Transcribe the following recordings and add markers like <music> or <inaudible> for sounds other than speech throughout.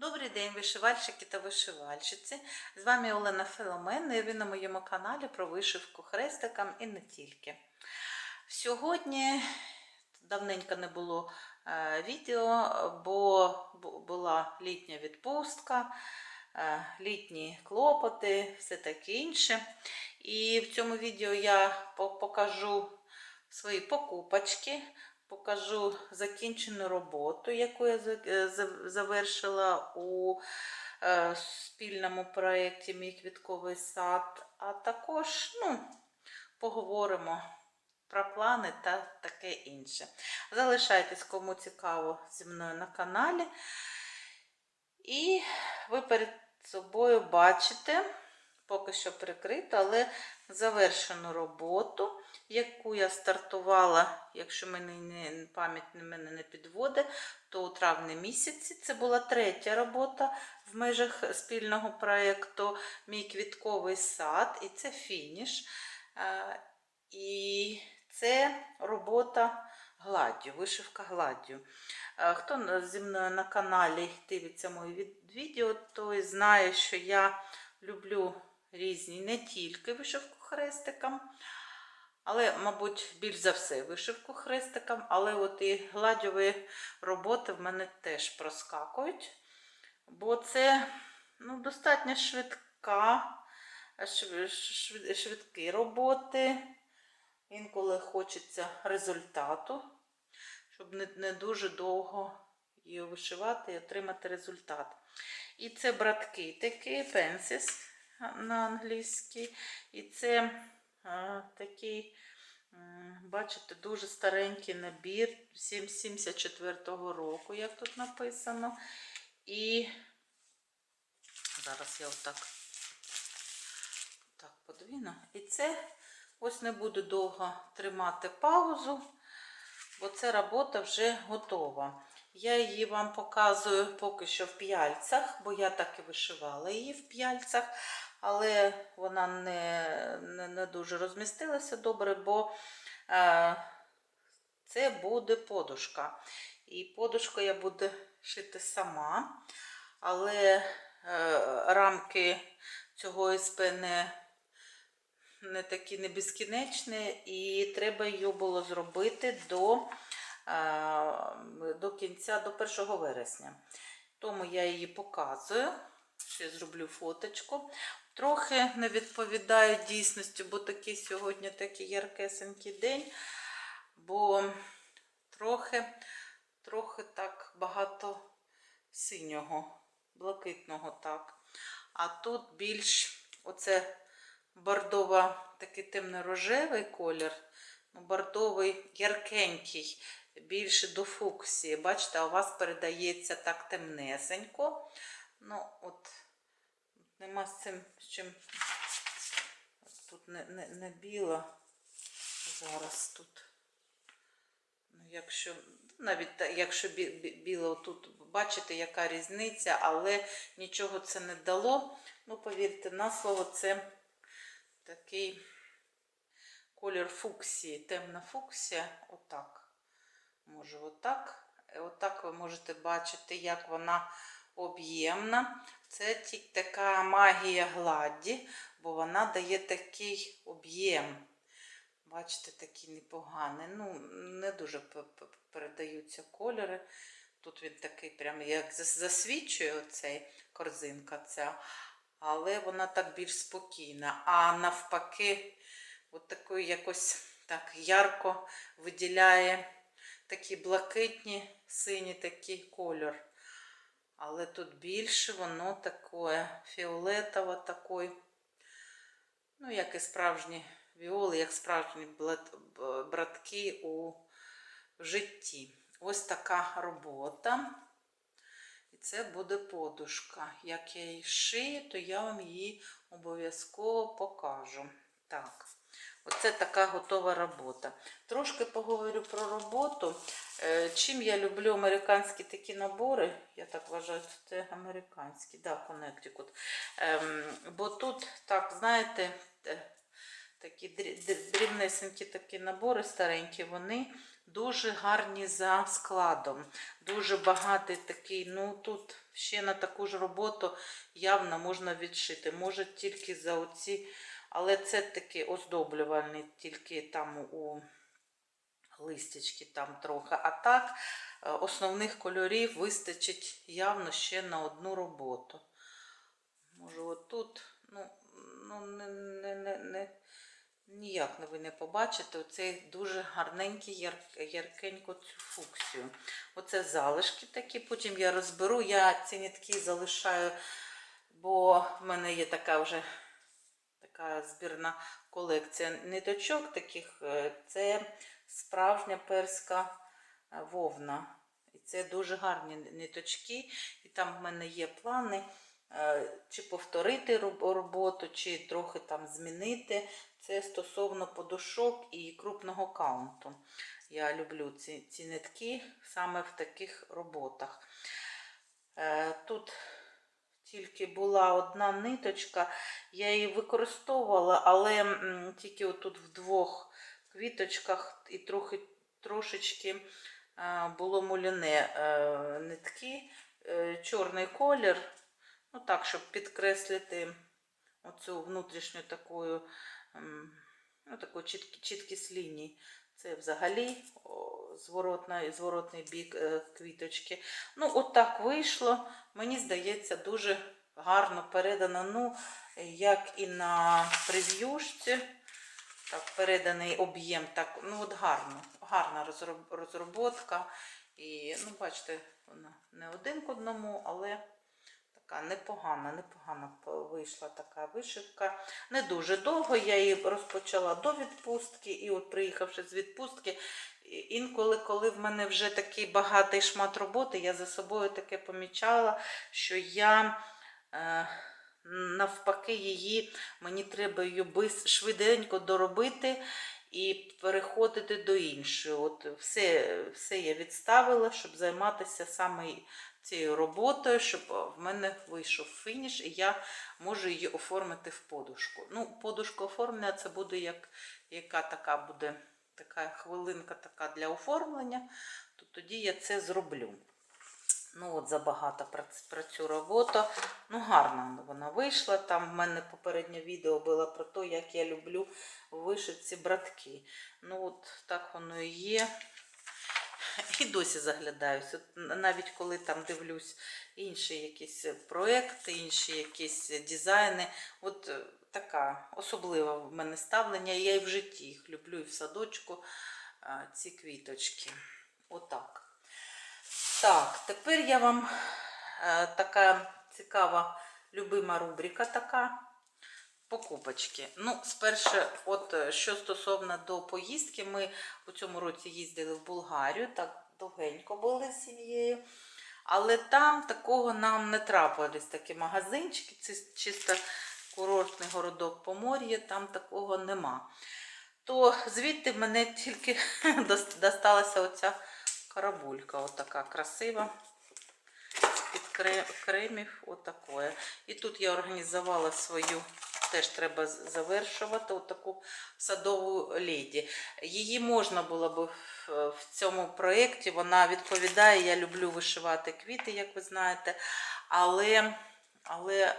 Добрий день, вишивальщики та вишивальщиці. З вами Олена Филомен і ви на моєму каналі про вишивку хрестикам і не тільки. Сьогодні давненько не було е, відео, бо була літня відпустка, е, літні клопоти, все таке інше. І в цьому відео я покажу свої покупочки, покажу закінчену роботу, яку я е, за- завершила у е, спільному проєкті Мій квітковий сад, а також ну, поговоримо про плани та таке інше. Залишайтесь, кому цікаво зі мною на каналі. І ви перед собою бачите, поки що прикрито, але завершену роботу, яку я стартувала, якщо мене не, пам'ять мене не підводить, то у травні місяці це була третя робота в межах спільного проєкту Мій квітковий сад, і це фініш. І це робота гладдю, вишивка гладдю. Хто зі мною на каналі дивиться мої відео, той знає, що я люблю різні не тільки вишивку хрестиком, але, мабуть, більш за все вишивку хрестиком, але от і гладьові роботи в мене теж проскакують, бо це ну, достатньо швидка, шв- шв- швидкі роботи. Інколи хочеться результату, щоб не, не дуже довго її вишивати і отримати результат. І це братки такі, пенсіс на англійській. І це такий, бачите, дуже старенький набір 74-го року, як тут написано. І зараз я отак так подвину. І це ось не буду довго тримати паузу, бо ця робота вже готова. Я її вам показую поки що в п'яльцях, бо я так і вишивала її в п'яльцях, але вона не, не, не дуже розмістилася добре, бо е, це буде подушка. І подушку я буду шити сама, але е, рамки цього СП не, не такі не безкінечні, і треба її було зробити до, е, до кінця, до 1 вересня. Тому я її показую. Ще зроблю фоточку. Трохи не відповідає дійсності, бо такий сьогодні такий яркесенький день, бо трохи, трохи так багато синього, блакитного так. А тут більш оце бордова, такий темно-рожевий колір, ну, бордовий яркенький, більше до фуксії. Бачите, у вас передається так темнесенько. Ну, от нема з цим з чим. Тут не, не, не біло. Зараз тут. Ну, якщо, навіть якщо бі- бі- біло тут, бачите, яка різниця, але нічого це не дало. Ну, повірте, на слово, це такий колір фуксії, темна фуксія. Отак. Може, отак. Е, Отак ви можете бачити, як вона об'ємна. Це тільки така магія гладді, бо вона дає такий об'єм. Бачите, такий непоганий. Ну, не дуже передаються кольори. Тут він такий, прям як засвічує оцей корзинка ця, але вона так більш спокійна. А навпаки, от такий якось так ярко виділяє такі блакитні, сині такий кольор. Але тут більше воно таке фіолетово такий, ну, як і справжні віоли, як справжні братки у житті. Ось така робота. І це буде подушка. Як я її шию, то я вам її обов'язково покажу. Так, оце така готова робота. Трошки поговорю про роботу. Е, Чим я люблю американські такі набори, я так вважаю, це американські, да, Connecticut. Ем, бо тут, так, знаєте, е, такі дрібнесенькі такі набори старенькі, вони дуже гарні за складом. Дуже багатий такий. Ну тут ще на таку ж роботу явно можна відшити. Може тільки за оці, але це такий оздоблювальний, тільки там у листячки там трохи. А так, е, основних кольорів вистачить явно ще на одну роботу. Може, отут, ну, ну не, не, не, не, ніяк ви не побачите. Оцей дуже гарненький, яр, яркенько цю фуксію. Оце залишки такі, потім я розберу. Я ці нитки залишаю, бо в мене є така вже така збірна колекція ниточок таких. е, Це справжня перська е, вовна. І це дуже гарні ниточки. І там в мене є плани е, чи повторити роботу, чи трохи там змінити. Це стосовно подушок і крупного каунту. Я люблю ці, ці нитки саме в таких роботах. Тут тільки була одна ниточка, я її використовувала, але тільки отут в двох квіточках і трохи трошечки е, було муляне е, нитки, е, чорний колір, ну так, щоб підкреслити оцю внутрішню таку, ем, ну, таку чіткість ліній. Це взагалі зворотна, зворотний бік е, квіточки. Ну, от так вийшло. Мені здається, дуже гарно передано. Ну, як і на прев'юшці. Так, переданий об'єм, так, ну от гарно, гарна розроб- розроботка. І, ну, бачите, вона не один к одному, але така непогана, непогана вийшла така вишивка. Не дуже довго я її розпочала до відпустки, і от приїхавши з відпустки, інколи, коли в мене вже такий багатий шмат роботи, я за собою таке помічала, що я. Е, Навпаки, її мені треба її швиденько доробити і переходити до іншої. От все, все я відставила, щоб займатися саме цією роботою, щоб в мене вийшов фініш, і я можу її оформити в подушку. Ну, подушку оформлення це буде як яка така буде така хвилинка така для оформлення, то тоді я це зроблю. Ну, от забагато про, про цю роботу. Ну, гарно вона вийшла. Там в мене попереднє відео було про те, як я люблю в вишивці братки. Ну, от так воно і є. <laughs> І досі заглядаюся. Навіть коли там дивлюсь інші якісь проекти, інші якісь дизайни. От е, така особлива в мене ставлення. Я і в житті їх люблю, і в садочку ці квіточки. Отак. Так, тепер я вам е, така цікава, любима рубрика така. Покупочки. Ну, спершу, от е, що стосовно до поїздки, ми у цьому році їздили в Болгарію, так довгенько були з сім'єю. Але там такого нам не трапились такі магазинчики, це чисто курортний городок Помор'я, там такого нема. То звідти мене тільки <laughs> досталася оця карабулька, отака красива. Під кремів, отакое. І тут я організувала свою, теж треба завершувати, отаку садову леді. Її можна було б в- цьому проєкті, вона відповідає, я люблю вишивати квіти, як ви знаєте, але, але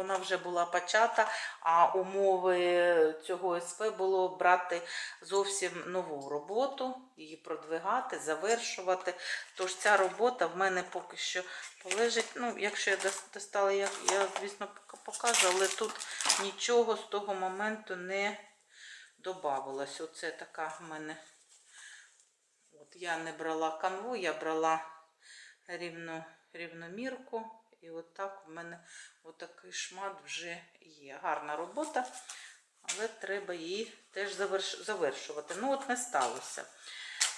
вона вже була почата, а умови цього СП було брати зовсім нову роботу, її продвигати, завершувати. Тож ця робота в мене поки що полежить. Ну, якщо я достала, я, я звісно, покажу, але тут нічого з того моменту не додавалось. Оце така в мене. От я не брала канву, я брала рівну, рівномірку. І от так в мене отакий шмат вже є. Гарна робота, але треба її теж завершувати. Ну, от не сталося.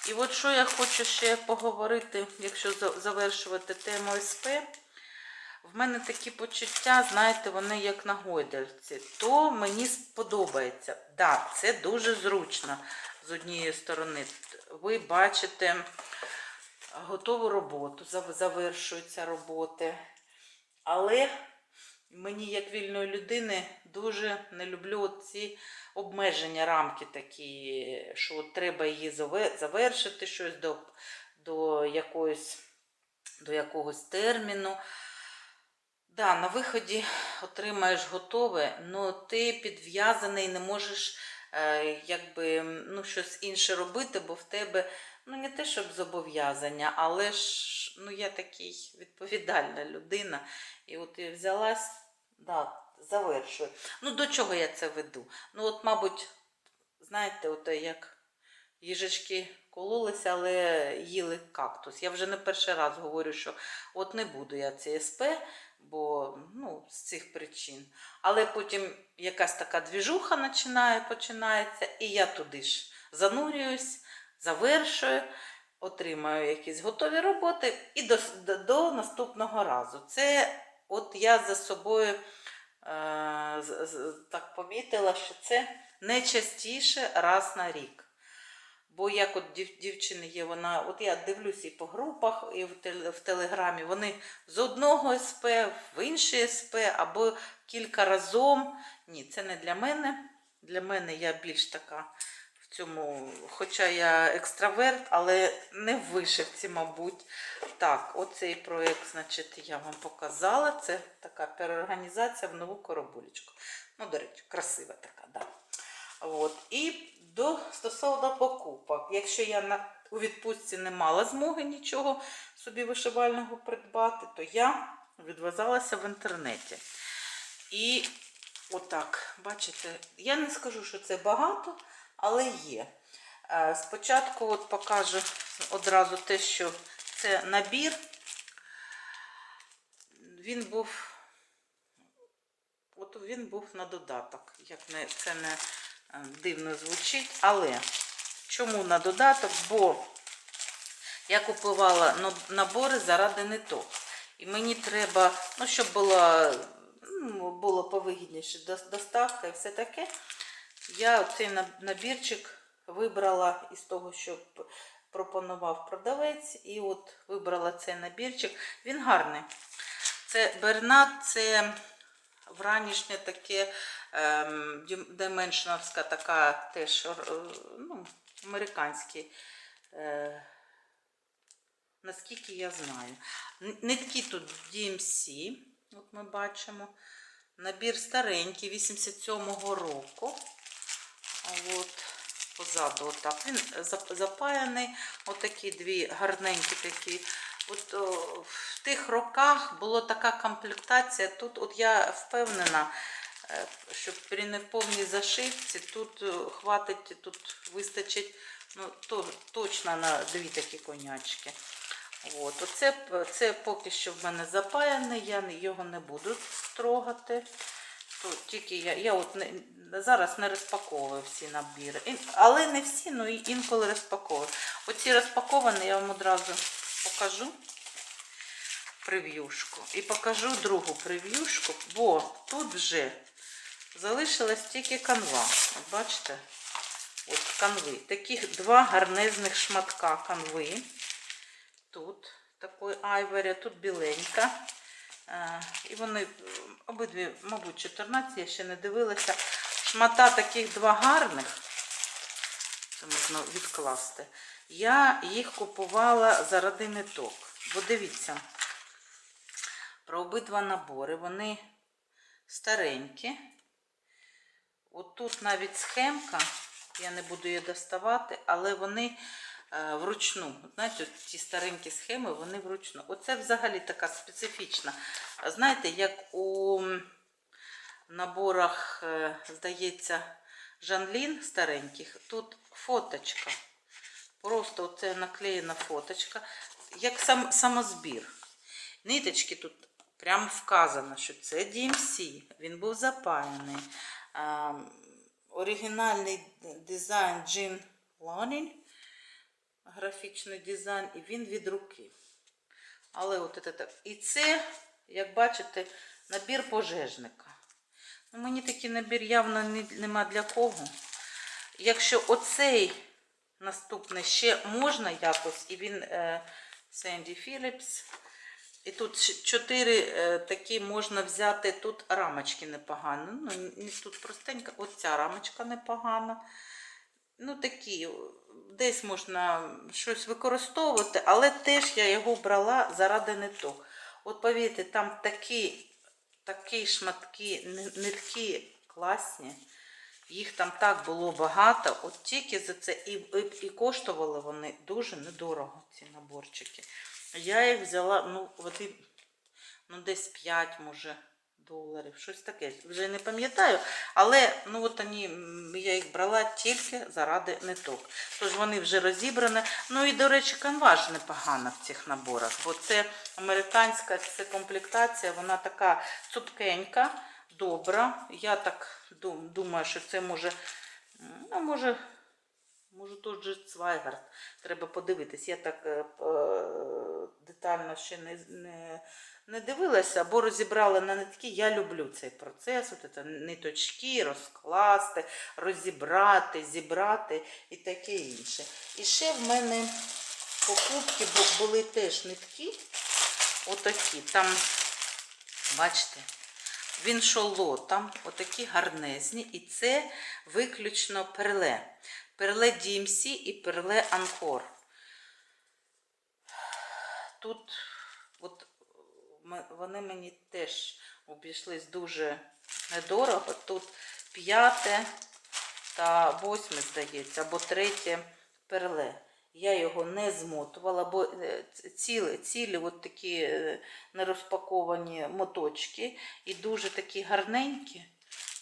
І от що я хочу ще поговорити, якщо завершувати тему СП. В мене такі почуття, знаєте, вони як на гойдальці. То мені сподобається. Так, да, це дуже зручно з однієї сторони. Ви бачите готову роботу, завершуються роботи. Але Мені, як вільної людини, дуже не люблю ці обмеження, рамки такі, що треба її завершити щось до, до, якоїсь, до якогось терміну. Да, на виході отримаєш готове, але ти підв'язаний, не можеш е, якби, ну, щось інше робити, бо в тебе ну, не те, щоб зобов'язання, але ж ну, я такий <laughs> відповідальна людина. І от я взялась, да, завершую. Ну, до чого я це веду? Ну, от, мабуть, знаєте, от як їжачки кололися, але їли кактус. Я вже не перший раз говорю, що от не буду я це СП, бо ну, з цих причин. Але потім якась така двіжуха починає, починається, і я туди ж занурююсь, завершую, отримаю якісь готові роботи і до, до, до наступного разу. Це от я за собою е, так помітила, що це не частіше раз на рік. Бо як от дів, дівчини є, вона, от я дивлюся і по групах, і в, теле- в Телеграмі, вони з одного СП в інший СП, або кілька разом. Ні, це не для мене. Для мене я більш така цьому, хоча я екстраверт, але не в вишивці, мабуть. Так, оцей проєкт, значить, я вам показала. Це така переорганізація в нову коробулечку. Ну, до речі, красива така, да. От. І до стосовно покупок. Якщо я на, у відпустці не мала змоги нічого собі вишивального придбати, то я відв'язалася в інтернеті. І отак, бачите, я не скажу, що це багато, але є. Е, Спочатку от покажу одразу те, що це набір. Він був От він був на додаток. Як не, це не е, дивно звучить. Але чому на додаток? Бо я купувала набори заради ниток. І мені треба, ну, щоб було, ну, було повигідніше доставка і все таке. Я цей набірчик вибрала із того, що пропонував продавець. І от вибрала цей набірчик. Він гарний. Це Бернат, це вранішнє таке ем, Дименшновська така теж е, ну, американський. Е, наскільки я знаю. Нитки тут DMC, от ми бачимо. Набір старенький, 87-го року. От, позаду отак. Він запаяний. Отакі дві гарненькі такі. От о, в тих роках була така комплектація. Тут от я впевнена, е, що при неповній зашивці тут е, хватить, тут вистачить ну, то, точно на дві такі конячки. От, оце, це поки що в мене запаяне, я його не буду трогати. То тільки я, я от не, зараз не розпаковую всі набіри. Але не всі, ну інколи розпаковую. Оці розпаковані я вам одразу покажу прев'юшку. І покажу другу прев'юшку, бо тут вже залишилась тільки канва. Бачите? От канви. Таких два гарнезних шматка канви. Тут такий айвері, тут біленька. Е, І вони обидві, мабуть, 14, я ще не дивилася. Шмата таких два гарних. Це можна відкласти. Я їх купувала заради ниток. Бо дивіться, про обидва набори. Вони старенькі. От тут навіть схемка, я не буду її доставати, але вони е, вручну. Знаєте, от ті старенькі схеми, вони вручну. Оце взагалі така специфічна. Знаєте, як у наборах, е, здається, Жанлін стареньких, тут фоточка. Просто оце наклеєна фоточка, як сам, самозбір. Ниточки тут прямо вказано, що це DMC. Він був запаяний. А, оригінальний дизайн Джин Лонін, графічний дизайн, і він від руки. Але от це. І це, як бачите, набір пожежника. Ну, мені такий набір явно нема для кого. Якщо оцей наступний ще можна якось, і він е, Сенді Філіпс, І тут чотири е, такі можна взяти. Тут рамочки непогані. Ну, тут простенька. От ця рамочка непогана. Ну, такі, десь можна щось використовувати, але теж я його брала заради ниток. От повірте, там такі, такі шматки, ни- нитки класні. Їх там так було багато, от тільки за це і, і, і коштували вони дуже недорого, ці наборчики. Я їх взяла, ну, вони, ну десь 5, може, доларів, щось таке. Вже не пам'ятаю, але ну от вони, я їх брала тільки заради ниток. Тож вони вже розібрані. Ну і, до речі, канва ж непогана в цих наборах, бо це американська це комплектація, вона така цупкенька, добра. Я так думаю, що це може, ну, може, може тут же Цвайгард. Треба подивитись. Я так е, е, детально ще не, не, не дивилася, бо розібрала на нитки. Я люблю цей процес. От це ниточки, розкласти, розібрати, зібрати і таке інше. І ще в мене покупки були теж нитки. Отакі. Там, бачите, він шолотом, отакі гарнезні, і це виключно перле. Перле DMC і перле Анкор. Тут от, вони мені теж обійшлись дуже недорого. Тут п'яте та восьме, здається, або третє перле. Я його не змотувала, бо е, цілі, цілі от такі е, нерозпаковані моточки і дуже такі гарненькі.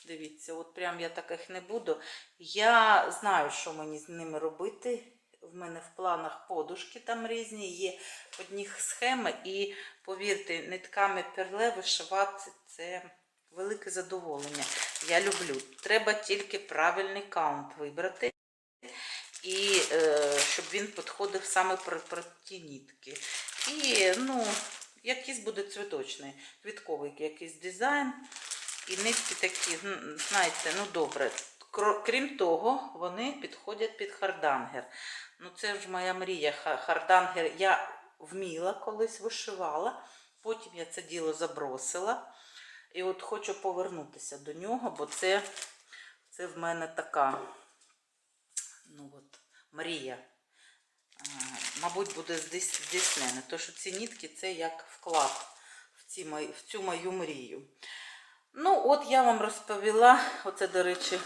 Дивіться, от прям я таких не буду. Я знаю, що мені з ними робити. В мене в планах подушки там різні, є одних схеми, і повірте, нитками перле вишивати це велике задоволення. Я люблю. Треба тільки правильний каунт вибрати, і е, щоб він підходив саме про, про ті нітки. І ну, якийсь буде цвіточний, квітковий якийсь дизайн. І нитки такі, знаєте, ну добре. Крім того, вони підходять під хардангер. Ну, це ж моя мрія. Хардангер я вміла колись вишивала, потім я це діло забросила. І от хочу повернутися до нього, бо це, це в мене така ну от, мрія. А, Мабуть, буде здійс- здійснена. Тому що ці нітки це як вклад в, ці в цю мою мрію. Ну, от я вам розповіла, оце, до речі,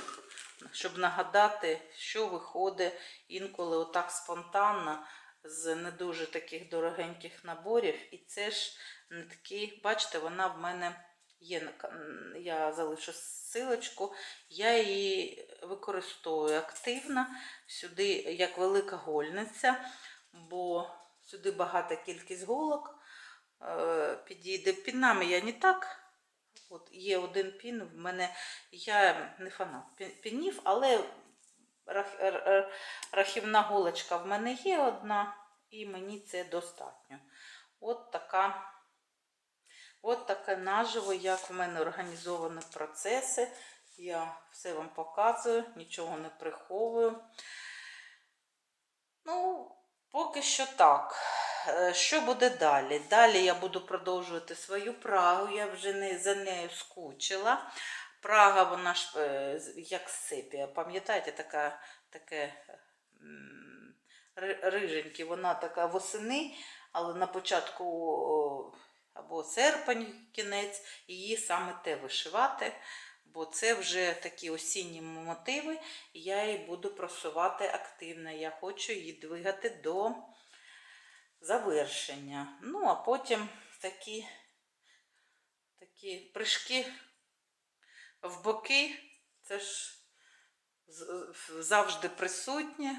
щоб нагадати, що виходить інколи отак спонтанно з не дуже таких дорогеньких наборів. І це ж нитки, бачите, вона в мене є. Я залишу силочку, я її використовую активно сюди як велика гольниця, бо сюди багата кількість голок е, підійде. Пінами я не так. От є один пін в мене. Я не фанат пінів, але рах- рахівна голочка в мене є одна, і мені це достатньо. От така. От таке наживо, як в мене організовані процеси. Я все вам показую, нічого не приховую. Ну, поки що так. Е, Що буде далі? Далі я буду продовжувати свою Прагу. Я вже не за нею скучила. Прага, вона ж е, як сепія. Пам'ятаєте, така, таке риженьке, вона така восени, але на початку або серпень, кінець, її саме те вишивати. Бо це вже такі осінні мотиви, я її буду просувати активно. Я хочу її двигати до завершення. Ну, а потім такі, такі прыжки в боки, це ж завжди присутні,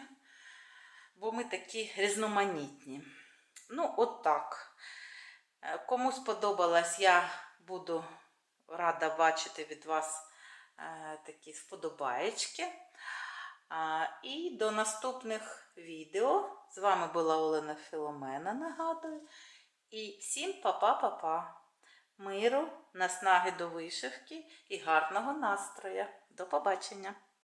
бо ми такі різноманітні. Ну, от так. Е, Кому сподобалось, я буду рада бачити від вас е, такі вподобаєчки. І до наступних відео. З вами була Олена Філомена, нагадую. І всім па-па-па-па. Миру, наснаги до вишивки і гарного настрою. До побачення!